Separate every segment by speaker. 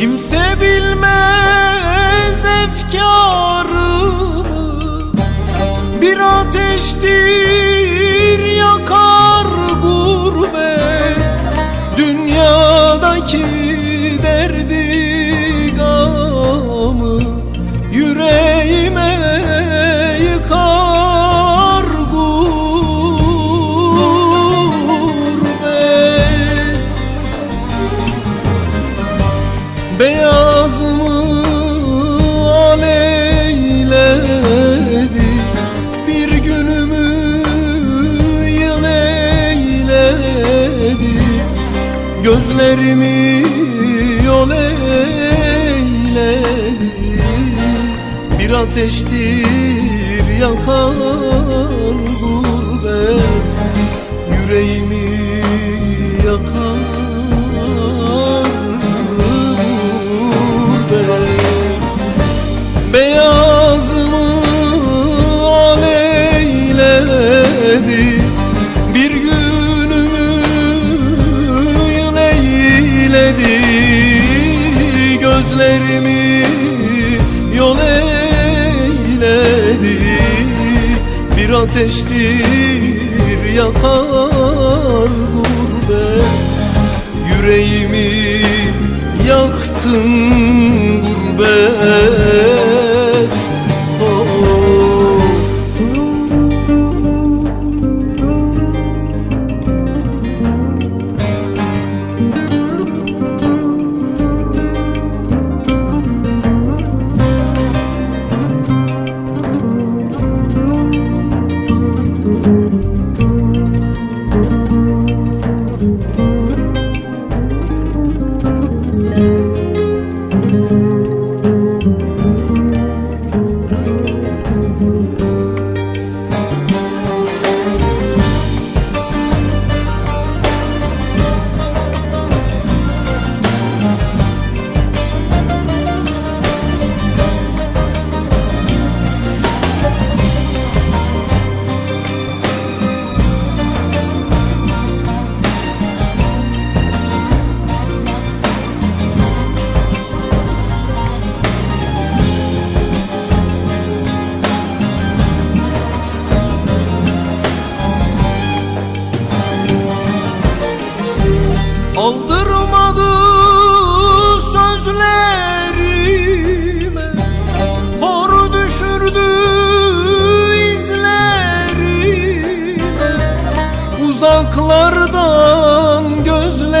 Speaker 1: Kimse Gözlerimi yol eyledi Bir ateştir yakan gurbet Gözlerimi yol eyledi. Bir ateştir yakar gurbet. Yüreğimi yaktın Aldırmadı sözlerime. Hor düşürdü izlerime. Uzaklardan gözlerime.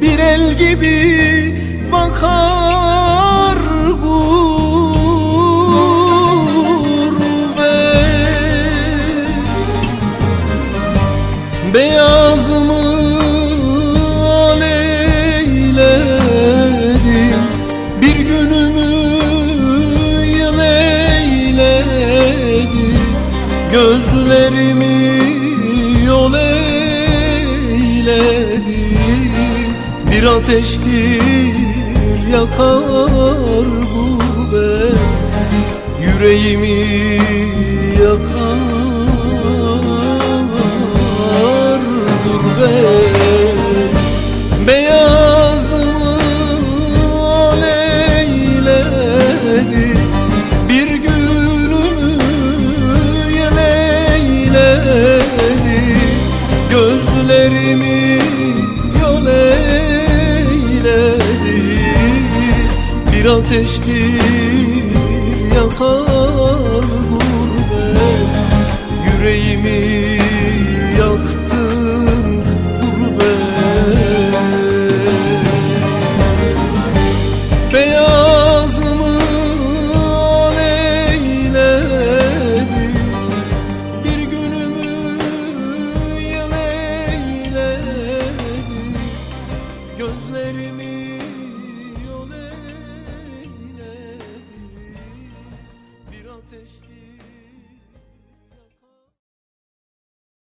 Speaker 1: Bir el gibi bakar Bir ateştir yakar gurbet. Yüreğimi yakar gurbet. Beyazımı aleyledi Bir günümü yel eyledi. Gözlerimi Bir ateştir yakar gurbet. Yüreğimi yaktın gurbet. Beyazımı aleyledin Bir günümü yeleyledin Gözlerimi